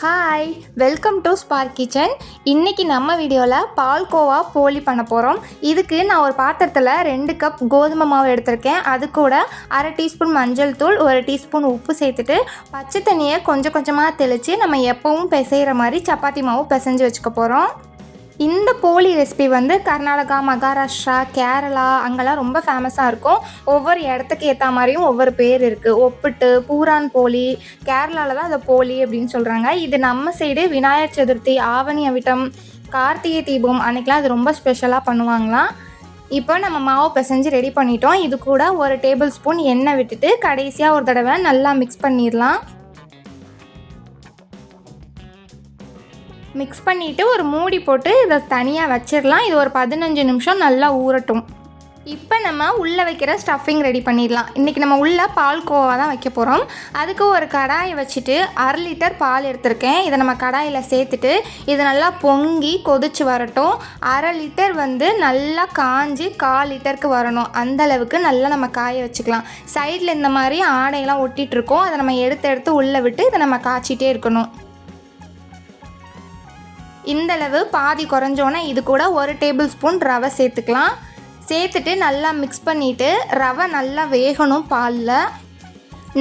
Hi welcome to spar kitchen இன்றைக்கி நம்ம வீடியோவில் பால்கோவா போலி பண்ண போகிறோம் இதுக்கு நான் ஒரு பாத்திரத்தில் ரெண்டு கப் கோதுமை மாவு எடுத்திருக்கேன். அது கூட அரை டீஸ்பூன் மஞ்சள் தூள் ஒரு டீஸ்பூன் உப்பு சேர்த்துட்டு பச்சை தண்ணியை கொஞ்சம் கொஞ்சமாக தெளித்து நம்ம எப்பவும் பிசைகிற மாதிரி சப்பாத்தி மாவு பிசைஞ்சு வச்சுக்க போகிறோம் இந்த போலி ரெசிபி வந்து கர்நாடகா மகாராஷ்டிரா கேரளா அங்கெல்லாம் ரொம்ப ஃபேமஸாக இருக்கும். ஒவ்வொரு இடத்துக்கு ஏற்ற மாதிரியும் ஒவ்வொரு பேர் இருக்குது ஒப்பிட்டு பூரான் போலி கேரளாவில் தான் அதை போலி அப்படின்னு சொல்கிறாங்க இது நம்ம சைடு விநாயகர் சதுர்த்தி ஆவணி அவிட்டம் கார்த்திகை தீபம் அன்றைக்கெலாம் அது ரொம்ப ஸ்பெஷலாக பண்ணுவாங்களாம். இப்போ நம்ம மாவு பிசைஞ்சு ரெடி பண்ணிட்டோம். இது கூட ஒரு டேபிள் ஸ்பூன் எண்ணெய் விட்டுட்டு கடைசியாக ஒரு தடவை நல்லா மிக்ஸ் பண்ணிடலாம். மிக்ஸ் பண்ணிவிட்டு ஒரு மூடி போட்டு இதை தனியாக வச்சிடலாம். இது ஒரு பதினஞ்சு நிமிஷம் நல்லா ஊறட்டும். இப்போ நம்ம உள்ளே வைக்கிற ஸ்டஃபிங் ரெடி பண்ணிடலாம். இன்றைக்கி நம்ம உள்ளே பால் கோவா தான் வைக்க போகிறோம் அதுக்கு ஒரு கடாயை வச்சுட்டு அரை லிட்டர் பால் எடுத்திருக்கேன். இதை நம்ம கடாயில் சேர்த்துட்டு இது நல்லா பொங்கி கொதிச்சு வரட்டும். அரை லிட்டர் வந்து நல்லா காஞ்சி கால் லிட்டருக்கு வரணும். அந்த அளவுக்கு நல்லா நம்ம காய வச்சுக்கலாம். சைடில் இந்த மாதிரி ஆடையெல்லாம் ஒட்டிகிட்டு இருக்கோம். அதை நம்ம எடுத்து எடுத்து உள்ளே விட்டு இதை நம்ம காய்ச்சிட்டே இருக்கணும். இந்தளவு பாதி குறைஞ்சோன்னே இது கூட ஒரு டேபிள் ஸ்பூன் ரவை சேர்த்துக்கலாம். சேர்த்துட்டு நல்லா மிக்ஸ் பண்ணிவிட்டு ரவை நல்லா வேகணும் பாலில்.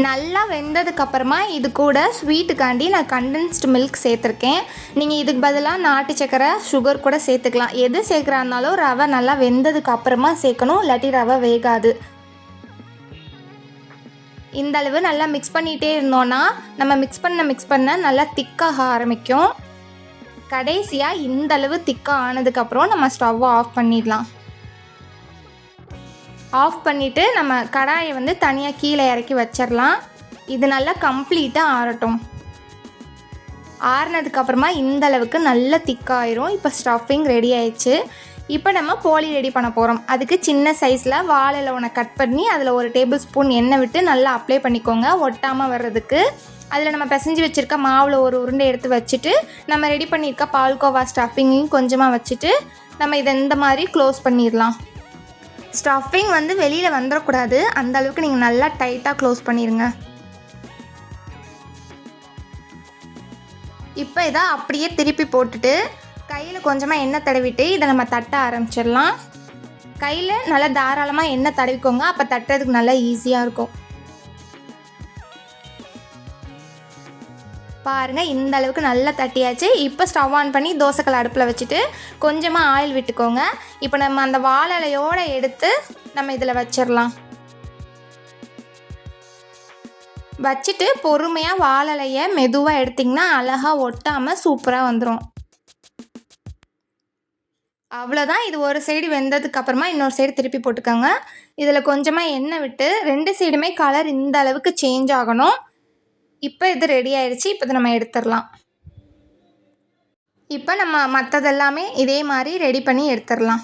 நல்லா வெந்ததுக்கப்புறமா இது கூட ஸ்வீட்டுக்காண்டி நான் கண்டென்ஸ்டு மில்க் சேர்த்துருக்கேன். நீங்கள் இதுக்கு பதிலாக நாட்டு சக்கரை சுகர் கூட சேர்த்துக்கலாம். எது சேர்க்குறாருனாலும் ரவை நல்லா வெந்ததுக்கு அப்புறமா சேர்க்கணும். இல்லாட்டி ரவை வேகாது. இந்த அளவு நல்லா மிக்ஸ் பண்ணிகிட்டே இருந்தோன்னா நம்ம மிக்ஸ் பண்ண மிக்ஸ் பண்ண நல்லா திக்காக ஆரம்பிக்கும். கடைசியாக இந்த அளவு திக்காக ஆனதுக்கப்புறம் நம்ம ஸ்டவ்வை ஆஃப் பண்ணிடலாம். ஆஃப் பண்ணிவிட்டு நம்ம கடாயை வந்து தனியாக கீழே இறக்கி வச்சிடலாம். இது நல்லா கம்ப்ளீட்டாக ஆறட்டும். ஆறுனதுக்கப்புறமா இந்த அளவுக்கு நல்ல திக்காயிரும். இப்போ ஸ்டஃபிங் ரெடி ஆயிடுச்சு. இப்போ நம்ம போலி ரெடி பண்ண போகிறோம் அதுக்கு சின்ன சைஸில் வாழை ஒன்று கட் பண்ணி அதில் ஒரு டேபிள் ஸ்பூன் எண்ணெய் விட்டு நல்லா அப்ளை பண்ணிக்கோங்க. ஒட்டாமல் வர்றதுக்கு. அதில் நம்ம பிசைஞ்சு வச்சுருக்க மாவில் ஒரு உருண்டை எடுத்து வச்சுட்டு நம்ம ரெடி பண்ணியிருக்க பால்கோவா ஸ்டஃபிங்கையும் கொஞ்சமாக வச்சுட்டு நம்ம இதை இந்த மாதிரி க்ளோஸ் பண்ணிடலாம். ஸ்டஃபிங் வந்து வெளியில் வந்துடக்கூடாது அந்த அளவுக்கு நீங்கள் நல்லா டைட்டாக க்ளோஸ் பண்ணிடுங்க இப்போ இதை அப்படியே திருப்பி போட்டுட்டு கையில் கொஞ்சமாக எண்ணெய் தடவிட்டு இதை நம்ம தட்ட ஆரம்பிச்சிடலாம். கையில் நல்லா தாராளமாக எண்ணெய் தடவிக்கோங்க. அப்போ தட்டுறதுக்கு நல்லா ஈஸியாக இருக்கும். பாருங்கள் இந்த அளவுக்கு நல்லா தட்டியாச்சு. இப்போ ஸ்டவ் ஆன் பண்ணி தோசைக்கல் அடுப்பில் வச்சுட்டு கொஞ்சமாக ஆயில் விட்டுக்கோங்க. இப்போ நம்ம அந்த வாழலையோடு எடுத்து நம்ம இதில் வச்சிடலாம். வச்சுட்டு பொறுமையாக வாழலையை மெதுவாக எடுத்திங்கன்னா அழகாக ஒட்டாமல் சூப்பராக வந்துடும் அவ்வளோதான் இது ஒரு சைடு வெந்ததுக்கு அப்புறமா இன்னொரு சைடு திருப்பி போட்டுக்கோங்க. இதில் கொஞ்சமாக எண்ணெய் விட்டு ரெண்டு சைடுமே கலர் இந்த அளவுக்கு சேஞ்ச் ஆகணும். இப்போ இது ரெடி ஆயிடுச்சு இப்போ இதை நம்ம எடுத்துடலாம். இப்போ நம்ம மற்றதெல்லாமே இதே மாதிரி ரெடி பண்ணி எடுத்துடலாம்.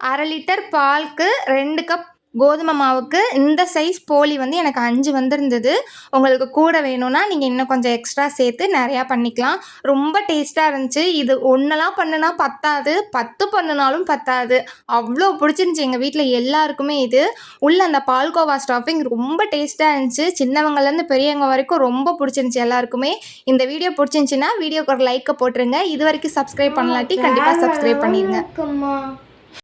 அரை லிட்டர் பாலுக்கு ரெண்டு கப் கோதுமை மாவுக்கு இந்த சைஸ் போலி வந்து எனக்கு அஞ்சு வந்திருந்தது. உங்களுக்கு கூட வேணும்னா நீங்கள் இன்னும் கொஞ்சம் எக்ஸ்ட்ரா சேர்த்து நிறையா பண்ணிக்கலாம். ரொம்ப டேஸ்ட்டாக இருந்துச்சு. இது ஒன்றெல்லாம் பண்ணுனா பத்தாது. பத்து பண்ணினாலும் பத்தாது. அவ்வளோ பிடிச்சிருந்துச்சி எங்கள் வீட்டில் எல்லாருக்குமே இது. உள்ள அந்த பால்கோவா ஸ்டாஃபிங் ரொம்ப டேஸ்ட்டாக இருந்துச்சு. சின்னவங்கலேருந்து பெரியவங்க வரைக்கும் ரொம்ப பிடிச்சிருந்துச்சி எல்லாருக்குமே. இந்த வீடியோ பிடிச்சிருந்துச்சின்னா வீடியோக்கு ஒரு லைக்கை போட்டுருங்க. இது வரைக்கும் சப்ஸ்கிரைப் பண்ணலாட்டி கண்டிப்பாக சப்ஸ்கிரைப் பண்ணிடுங்க